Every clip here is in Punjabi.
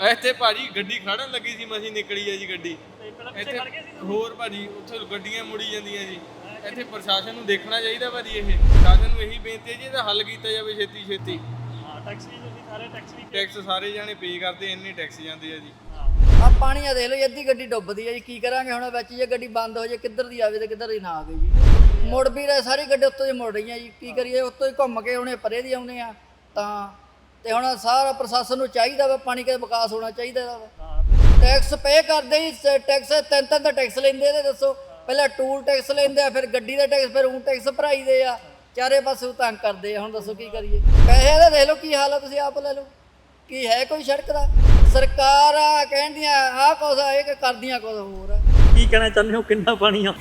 ਇੱਥੇ ਭਾਜੀ ਗੱਡੀ ਖੜਨ ਲੱਗੀ ਸੀ ਮਸੀਂ ਨਿਕਲੀ ਹੈ ਜੀ ਗੱਡੀ। ਪਹਿਲਾਂ ਪਿੱਛੇ ਇੱਥੇ ਖੜ ਗਏ ਸੀ ਹੋਰ ਭਾਜੀ ਉੱਥੇ ਗੱਡੀਆਂ ਮੁੜੀ ਜਾਂਦੀਆਂ ਜੀ। ਇੱਥੇ ਪ੍ਰਸ਼ਾਸਨ ਨੂੰ ਦੇਖਣਾ ਚਾਹੀਦਾ ਭਾਜੀ ਇਹ। ਪ੍ਰਸ਼ਾਸਨ ਨੂੰ ਇਹੀ ਬੇਨਤੀ ਹੈ ਜੀ ਇਹਦਾ ਹੱਲ ਕੀਤਾ ਜਾਵੇ ਛੇਤੀ ਛੇਤੀ। ਹਾਂ ਟੈਕਸ ਵੀ ਤੁਸੀਂ ਸਾਰੇ ਟੈਕਸ ਵੀ ਟੈਕਸ ਸਾਰੇ ਜਾਣੇ ਪੇ ਕਰਦੇ ਇੰਨੇ ਟੈਕਸ ਜਾਂਦੇ ਆ ਜੀ। ਆ ਪਾਣੀ ਆ ਦੇਖ ਲਓ ਜੀ, ਅੱਧੀ ਗੱਡੀ ਡੁੱਬਦੀ ਹੈ ਜੀ। ਕੀ ਕਰਾਂਗੇ ਹੁਣ ਵਿੱਚ ਜੇ ਗੱਡੀ ਬੰਦ ਹੋ ਜੇ ਕਿੱਧਰ ਦੀ ਆਵੇ ਤੇ ਕਿੱਧਰ ਦੀ ਨਾ ਆਵੇ ਜੀ। ਮੁੜ ਵੀ ਰਹੇ ਸਾਰੀ ਗੱਡੀ ਉੱਤੋਂ ਦੀ ਮੁੜ ਰਹੀਆਂ ਜੀ। ਕੀ ਕਰੀਏ ਉੱਤੋਂ ਹੀ ਘੁੰਮ ਕੇ ਹੁਣੇ ਪਰੇ ਦੀ ਆਉਨੇ ਆ। ਤਾਂ ਤੇ ਹੁਣ ਸਾਰਾ ਪ੍ਰਸ਼ਾਸਨ ਨੂੰ ਚਾਹੀਦਾ ਵਾ ਪਾਣੀ ਕੇ ਵਿਕਾਸ ਹੋਣਾ ਚਾਹੀਦਾ ਵਾ। ਹਾਂ। ਟੈਕਸ ਪੇ ਕਰਦੇ ਹੀ ਟੈਕਸ ਤਿੰਨ ਤਿੰਨ ਦਾ ਟੈਕਸ ਲੈਂਦੇ ਇਹਦੇ ਦੱਸੋ। ਪਹਿਲਾਂ ਟੂਲ ਟੈਕਸ ਲੈਂਦੇ ਆ ਫਿਰ ਗੱਡੀ ਦਾ ਟੈਕਸ ਫਿਰ ਉਹ ਟੈਕਸ ਭਰਾਈਦੇ ਆ। ਚਾਰੇ ਪਾਸੇ ਤੰਗ ਕਰਦੇ ਆ ਹੁਣ ਦੱਸੋ ਕੀ ਕਰੀਏ। ਪੈਸੇ ਦਾ ਦੇਖ ਲਓ ਕੀ ਹਾਲ ਆ ਤੁਸੀਂ ਆਪ ਲੈ ਲਓ। ਕੀ ਹੈ ਕੋਈ ਸੜਕ ਦਾ? ਸਰਕਾਰ ਆ ਕਹਿੰਦੀਆਂ ਆਹ ਕੁਛ ਆ ਇਹ ਕਿ ਕਰਦੀਆਂ ਕੁਛ ਹੋਰ ਆ। ਕੀ ਕਹਿਣਾ ਚਾਹੁੰਦੇ ਹੋ? ਕਿੰਨਾ ਪਾਣੀ ਆ?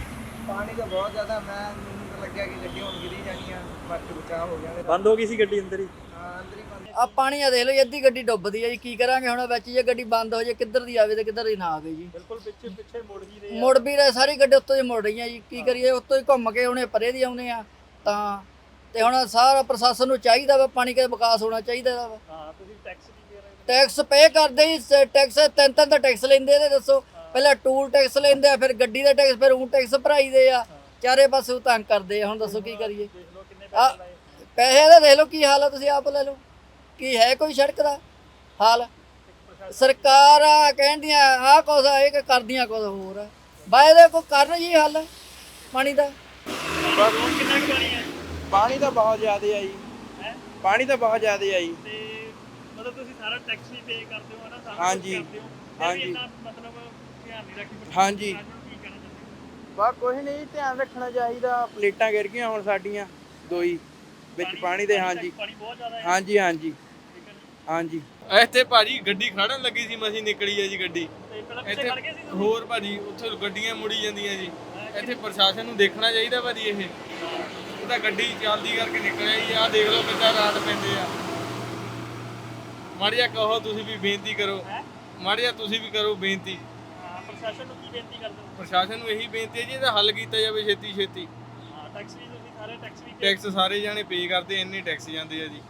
ਪਾਣੀ ਤਾਂ ਬਹੁਤ ਜ਼ਿਆਦਾ ਮੈਂ ਮੈਨੂੰ ਲੱਗਿਆ ਕਿ ਗੱਡੀ ਹੁਣ ਗਿਰੀ ਜਾਣੀ ਆ ਬਾਕੀ ਹੋ ਗਿਆ ਬੰਦ ਹੋ ਗਈ ਸੀ ਗੱਡੀ ਅੰਦਰ ਹੀ? ਹਾਂ ਹੀ ਆ ਪਾਣੀ ਆ ਦੇਖ ਲਓ ਜੀ, ਅੱਧੀ ਗੱਡੀ ਡੁੱਬਦੀ ਹੈ ਜੀ ਕੀ ਕਰਾਂਗੇ ਹੁਣ ਵਿੱਚ ਜੇ ਗੱਡੀ ਬੰਦ ਹੋ ਜੇ ਕਿੱਧਰ ਦੀ ਆਵੇ ਤੇ ਕਿੱਧਰ ਦੀ ਨਾ ਆਵੇ ਜੀ। ਬਿਲਕੁਲ ਪਿੱਛੇ ਪਿੱਛੇ ਮੁੜ ਵੀ ਰਹੇ ਮੁੜ ਵੀ ਰਹੇ ਸਾਰੀ ਗੱਡੀ ਉੱਤੋਂ ਦੀ ਮੁੜ ਰਹੀਆਂ ਜੀ ਕੀ ਕਰੀਏ ਉੱਤੋਂ ਹੀ ਘੁੰਮ ਕੇ ਹੁਣੇ ਪਰੇ ਦੀ ਆਉਨੇ ਆ ਤਾਂ ਤੇ ਹੁਣ ਸਾਰਾ ਪ੍ਰਸ਼ਾਸਨ ਨੂੰ ਚਾਹੀਦਾ ਵਾ ਪਾਣੀ ਕੇ ਵਿਕਾਸ ਹੋਣਾ ਚਾਹੀਦਾ ਵਾ। ਹਾਂ ਤੁਸੀਂ ਟੈਕਸ ਵੀ ਦੇ ਰਹੇ ਹੋ। ਟੈਕਸ ਪੇ ਕਰਦੇ ਹੀ ਟੈਕਸ ਤਿੰਨ ਤਿੰਨ ਦਾ ਟੈਕਸ ਲੈਂਦੇ ਇਹਦੇ ਦੱਸੋ ਪਹਿਲਾਂ ਟੂਲ ਟੈਕਸ ਲੈਂਦੇ ਆ ਫਿਰ ਗੱਡੀ ਦਾ ਟੈਕਸ ਫਿਰ ਉਹ ਟੈਕਸ ਭਰਾਈਦੇ ਆ ਚਾਰੇ ਪਾਸੇ ਉਹ ਤੰਗ ਕਰਦੇ ਆ ਹੁਣ ਦੱਸੋ ਕੀ ਕਰੀਏ। ਦੇਖ ਲਓ ਕਿੰਨੇ ਆ ਪੈਸੇ ਦਾ ਦੇਖ ਲਓ ਕੀ ਹਾਲ ਆ ਤੁਸੀਂ ਆਪ ਲੈ ਲਓ। ਕੀ ਹੈ ਕੋਈ ਸੜਕ ਦਾ ਹਾਲ? ਸਰਕਾਰ ਆ ਕਹਿੰਦੀਆਂ ਆਹ ਕੁਛ ਆ ਇਹ ਕਿ ਕਰਦੀਆਂ ਕੁਛ ਹੋਰ ਆ। ਬਾਏ ਦੇ ਕੋ ਕਰਨ ਜੀ ਹੱਲ ਪਾਣੀ ਦਾ? ਹੁਣ ਕਿੰਨਾ ਕੁ ਪਾਣੀ ਹੈ ਪਾਣੀ ਤਾਂ ਬਹੁਤ ਜ਼ਿਆਦਾ ਆ ਜੀ। ਹੈ? ਪਾਣੀ ਤਾਂ ਬਹੁਤ ਜ਼ਿਆਦਾ ਆ ਜੀ। ਤੇ ਮਤਲਬ ਤੁਸੀਂ ਸਾਰਾ ਟੈਕਸ ਵੀ ਪੇ ਕਰਦੇ ਹੋ ਨਾ ਸਾਰਾ ਹਾਂਜੀ। ਕੁਛ ਕਰਦੇ ਹੋ। ਫਿਰ ਵੀ ਹਾਂਜੀ। ਇੰਨਾ ਮਤਲਬ ਧਿਆਨ ਨਹੀਂ ਰੱਖੀ ਹਾਂਜੀ। ਪ੍ਰਸ਼ਾਸਨ ਨੂੰ ਕੀ ਕਹਿਣਾ ਚਾਹੁੰਦੇ ਹੋ? ਬਸ ਕੁਝ ਨਹੀਂ ਧਿਆਨ ਰੱਖਣਾ ਚਾਹੀਦਾ। ਪਲੇਟਾਂ ਗਿਰ ਗਈਆਂ ਹੁਣ ਸਾਡੀਆਂ। ਦੋ ਹੀ ਵਿੱਚ ਪਾਣੀ ਦੇ ਹਾਂਜੀ ਪਾਣੀ ਬਹੁਤ ਜ਼ਿਆਦਾ ਹੈ। ਹਾਂਜੀ ਹਾਂਜੀ। ਹਾਂਜੀ। ਇੱਥੇ ਭਾਜੀ ਗੱਡੀ ਖੜਨ ਲੱਗੀ ਸੀ ਮਸੀਂ ਨਿਕਲੀ ਹੈ ਜੀ ਗੱਡੀ। ਤੇ ਪਹਿਲਾਂ ਪਿੱਛੇ ਇੱਥੇ ਖੜ ਗਏ ਸੀ ਤੁਸੀਂ? ਹੋਰ ਭਾਜੀ ਉੱਥੇ ਗੱਡੀਆਂ ਮੁੜੀ ਜਾਂਦੀਆਂ ਜੀ। ਇੱਥੇ ਪ੍ਰਸ਼ਾਸਨ ਨੂੰ ਦੇਖਣਾ ਚਾਹੀਦਾ ਭਾਜੀ ਇਹ। ਇਹ ਤਾਂ ਗੱਡੀ ਚੱਲਦੀ ਕਰਕੇ ਨਿਕਲਿਆ ਜੀ ਆਹ ਦੇਖ ਲਓ ਕਿੱਦਾਂ ਰਾਤ ਪੈਂਦੇ ਆ। ਮਾੜੀਆ ਕਹੋ ਤੁਸੀਂ ਵੀ ਬੇਨਤੀ ਕਰੋ। ਹੈਂ? ਮਾੜੀਆ ਤੁਸੀਂ ਵੀ ਕਰੋ ਬੇਨਤੀ। ਹਾਂ ਪ੍ਰਸ਼ਾਸਨ ਨੂੰ ਕੀ ਬੇਨਤੀ ਕਰਦੇ ਹੋ? ਪ੍ਰਸ਼ਾਸਨ ਨੂੰ ਇਹੀ ਬੇਨਤੀ ਹੈ ਜੀ ਇਹਦਾ ਹੱਲ ਕੀਤਾ ਜਾਵੇ ਛੇਤੀ ਛੇਤੀ ਹਾਂ ਟੈਕਸ ਵੀ ਸਾਰੇ ਟੈਕਸ ਵੀ ਟੈਕਸ ਸਾਰੇ ਜਾਣੇ ਪੇ ਕਰਦੇ ਇੰਨੇ ਟੈਕਸ ਜਾਂਦੇ ਆ ਜੀ।